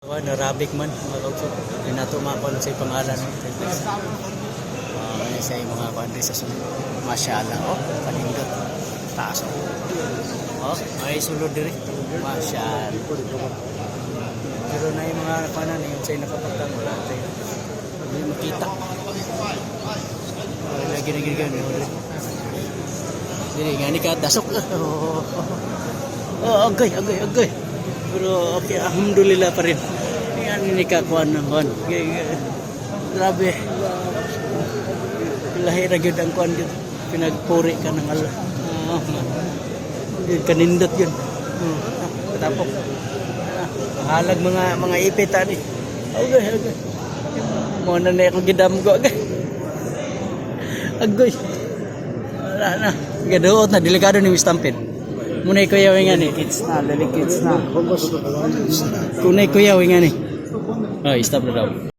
Kuan, Arabic man, mga kautsok. Hindi na ito makakon sa pangalan. Ano siya yung mga rin sa sunod. Masyala, oh, panindot. Taas, oh. Oh, ay sulod diri. Masyal. Pero na yung mga kanan, yung sa'yo nakapagtang, wala tayo. Hindi makita. Wala gini-gini-gini. Dili, nga ni ka, dasok. Oh, oh, agay, agay, agay. Pero okay, alhamdulillah pa rin. Yan ni kakuan ng kuan. Grabe. Lahi ra gyud ang kuan gyud. Pinagpuri ka ng Allah. Oh, yun, kanindot yun. Hmm. Tapok. Halag mga mga ipit ani. Okay, okay. Mo na na ako gidamgo. Agoy. Wala na. Gaduot na delikado ni Miss Tampin. Muna kuya wingan ni. Kids na, dali kids na. Kunay kuya wingan ni. Oh, stop na daw.